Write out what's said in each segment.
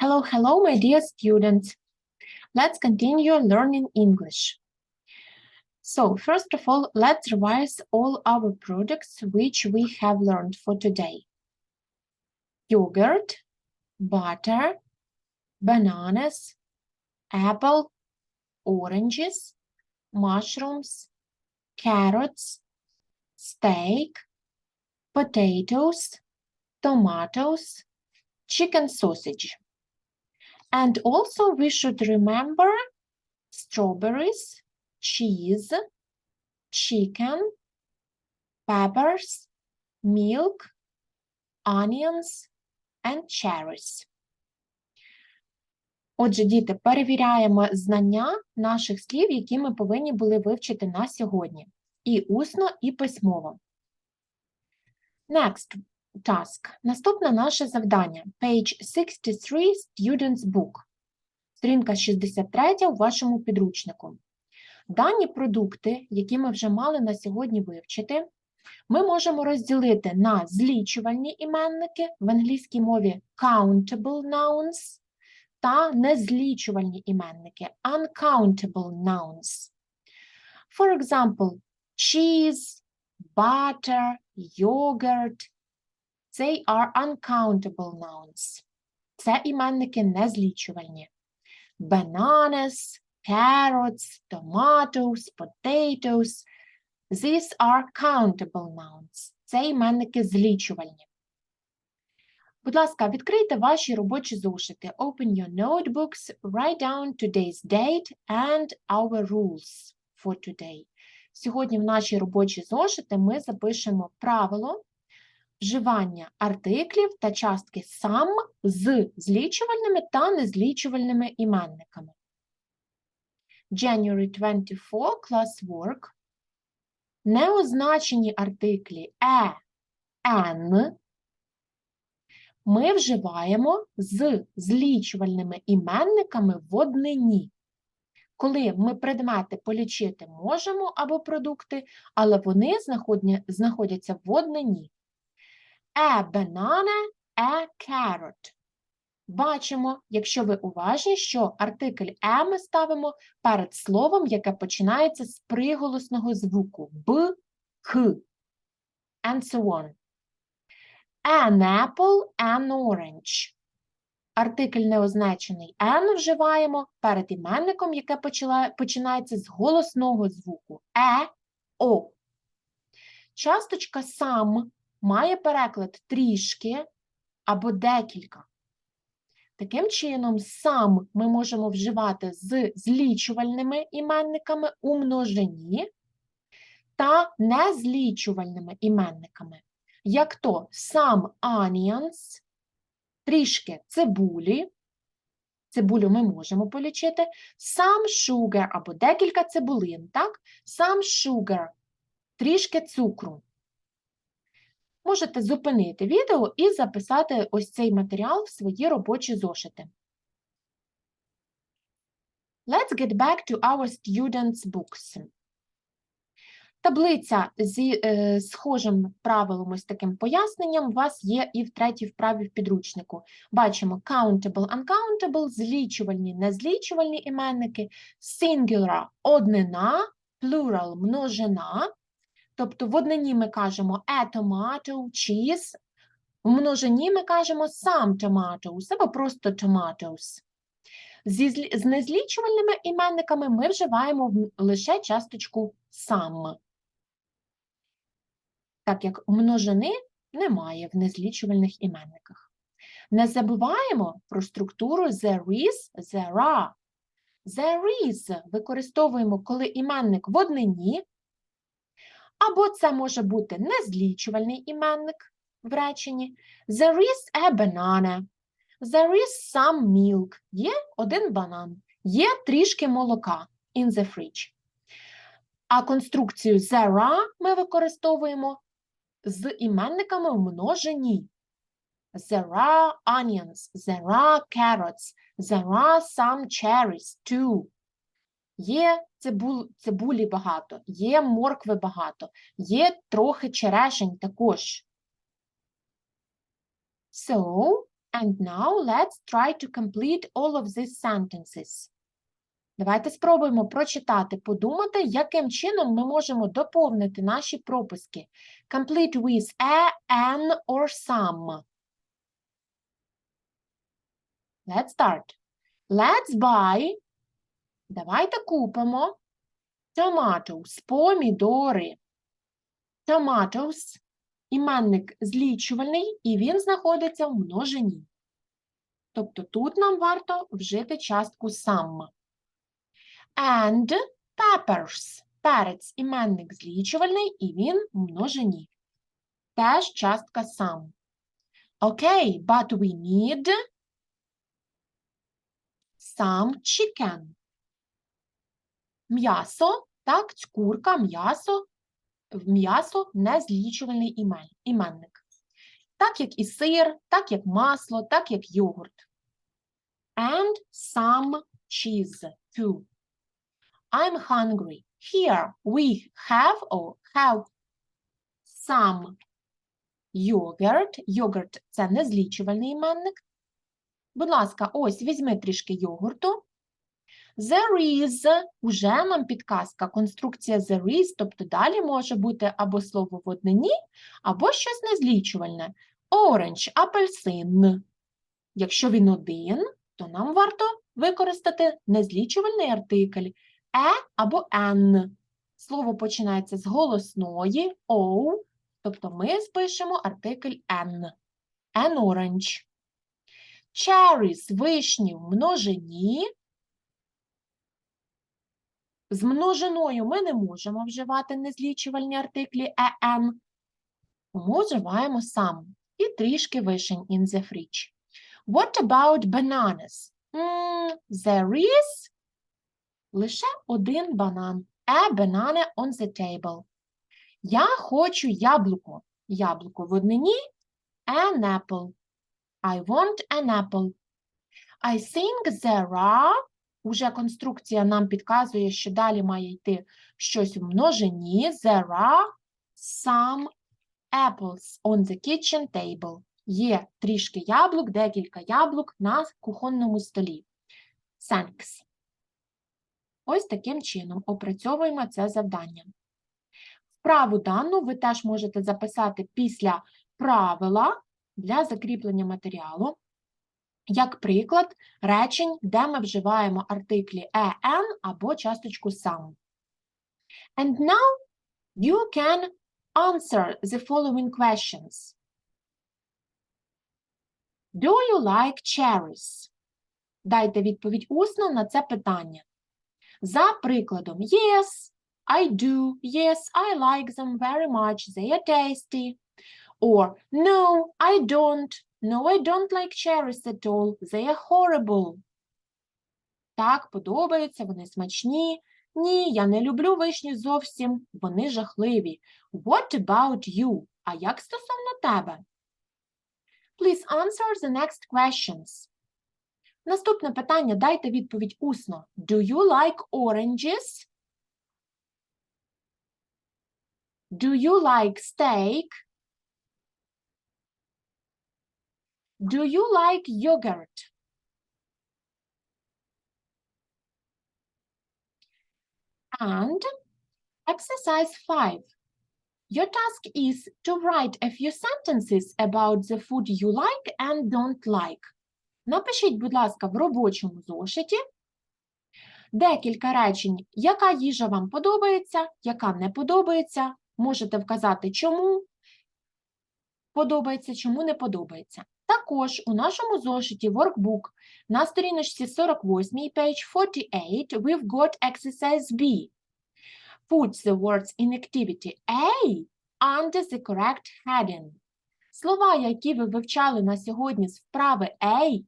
Hello, hello, my dear students. Let's continue learning English. So, first of all, let's revise all our products which we have learned for today. Yogurt, butter, bananas, apple, oranges, mushrooms, carrots, steak, potatoes, tomatoes, chicken sausage. And also we should remember strawberries, cheese, chicken, peppers, milk, onions and cherries. Отже, діти, перевіряємо знання наших слів, які ми повинні були вивчити на сьогодні. І усно, і письмово. Next task. Наступне наше завдання. Page 63 Student's Book. Сторінка 63 у вашому підручнику. Дані продукти, які ми вже мали на сьогодні вивчити, ми можемо розділити на злічувальні іменники в англійській мові countable nouns та незлічувальні іменники uncountable nouns. For example, cheese, butter, yogurt, they are uncountable nouns. Це іменники незлічувальні. Bananas, carrots, tomatoes, potatoes. These are countable nouns. Це іменники злічувальні. Будь ласка, відкрийте ваші робочі зошити. Open your notebooks, write down today's date and our rules for today. Сьогодні в наші робочі зошити ми запишемо правило вживання артиклів та частки сам з злічувальними та незлічувальними іменниками. January 24 classwork. Неозначені артиклі е, ен ми вживаємо з злічувальними іменниками в однині. Коли ми предмети полічити можемо або продукти, але вони знаходяться в однині. A banana, a carrot. Бачимо, якщо ви уважні, що артикль «е» ми ставимо перед словом, яке починається з приголосного звуку «б», «к» and so on. An apple, an orange. Артикль неозначений «an» вживаємо перед іменником, яке починається з голосного звуку «е», «о». Часточка «сам» має переклад трішки або декілька. Таким чином, сам ми можемо вживати з злічувальними іменниками у множині та незлічувальними іменниками, як то some onions, трішки цибулі, цибулю ми можемо полічити, some sugar або декілька цибулин, так? Some sugar, трішки цукру. Можете зупинити відео і записати ось цей матеріал в свої робочі зошити. Let's get back to our students' books. Таблиця зі е, схожим правилом, ось таким поясненням, у вас є і в третій вправі в підручнику. Бачимо countable, uncountable, злічувальні, незлічувальні іменники, singular – однина, plural – множина, Тобто в однині ми кажемо a tomato, cheese, в множині ми кажемо some tomatoes або просто tomatoes. Зі, з незлічувальними іменниками ми вживаємо лише часточку some, так як множини немає в незлічувальних іменниках. Не забуваємо про структуру there is, there are. There is використовуємо, коли іменник в однині, або це може бути незлічувальний іменник в реченні. There is a banana. There is some milk. Є один банан. Є трішки молока in the fridge. А конструкцію there are ми використовуємо з іменниками в множині. There are onions. There are carrots. There are some cherries too. Є цибул, цибулі багато, є моркви багато, є трохи черешень також. So, And now let's try to complete all of these sentences. Давайте спробуємо прочитати, подумати, яким чином ми можемо доповнити наші пропуски. Complete with a, an or some. Let's start. Let's buy. Давайте купимо tomatoes, помідори. Tomatoes. Іменник злічувальний, і він знаходиться в множині. Тобто тут нам варто вжити частку some. And peppers. Перець іменник злічувальний, і він в множині. Теж частка some. Окей, but we need some chicken. М'ясо, так, курка, м'ясо, м'ясо незлічувальний імен, іменник. Так як і сир, так як масло, так як йогурт. And some cheese too. I'm hungry. Here we have or have some yogurt. Йогурт – це незлічувальний іменник. Будь ласка, ось візьми трішки йогурту. There is, уже нам підказка, конструкція there is, тобто далі може бути або слово в однині, або щось незлічувальне. Orange – апельсин. Якщо він один, то нам варто використати незлічувальний артикль е або n. Слово починається з голосної o, тобто ми спишемо артикль n. An orange. Cherries – вишні в множині. З множиною ми не можемо вживати незлічувальні артиклі «en», тому вживаємо сам і трішки вишень in the fridge. What about bananas? Mm, there is лише один банан. A banana on the table. Я хочу яблуко. Яблуко в однині an apple. I want an apple. I think there are Уже конструкція нам підказує, що далі має йти щось в множині. There are some apples on the kitchen table. Є трішки яблук, декілька яблук на кухонному столі. Thanks. Ось таким чином опрацьовуємо це завдання. Вправу дану ви теж можете записати після правила для закріплення матеріалу. Як приклад речень, де ми вживаємо артиклі «en» або часточку «some». And now you can answer the following questions. Do you like cherries? Дайте відповідь усно на це питання. За прикладом Yes, I do. Yes, I like them very much. They are tasty. Or No, I don't. No, I don't like cherries at all. They are horrible. Так, подобаються, вони смачні. Ні, я не люблю вишні зовсім, вони жахливі. What about you? А як стосовно тебе? Please answer the next questions. Наступне питання дайте відповідь усно. Do you like oranges? Do you like steak? Do you like yogurt? And exercise 5. Your task is to write a few sentences about the food you like and don't like. Напишіть, будь ласка, в робочому зошиті декілька речень, яка їжа вам подобається, яка не подобається. Можете вказати, чому подобається, чому не подобається. Також у нашому зошиті workbook на сторіночці 48, page 48, we've got exercise B. Put the words in activity A under the correct heading. Слова, які ви вивчали на сьогодні з вправи A,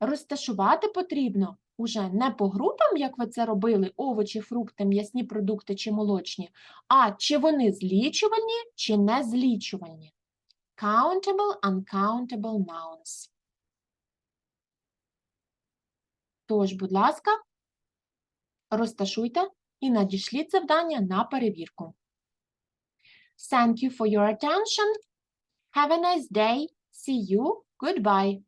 розташувати потрібно уже не по групам, як ви це робили, овочі, фрукти, м'ясні продукти чи молочні, а чи вони злічувальні, чи не злічувальні. Countable, uncountable nouns. Тож, будь ласка, розташуйте і надішліть завдання на перевірку. Thank you for your attention. Have a nice day. See you. Goodbye.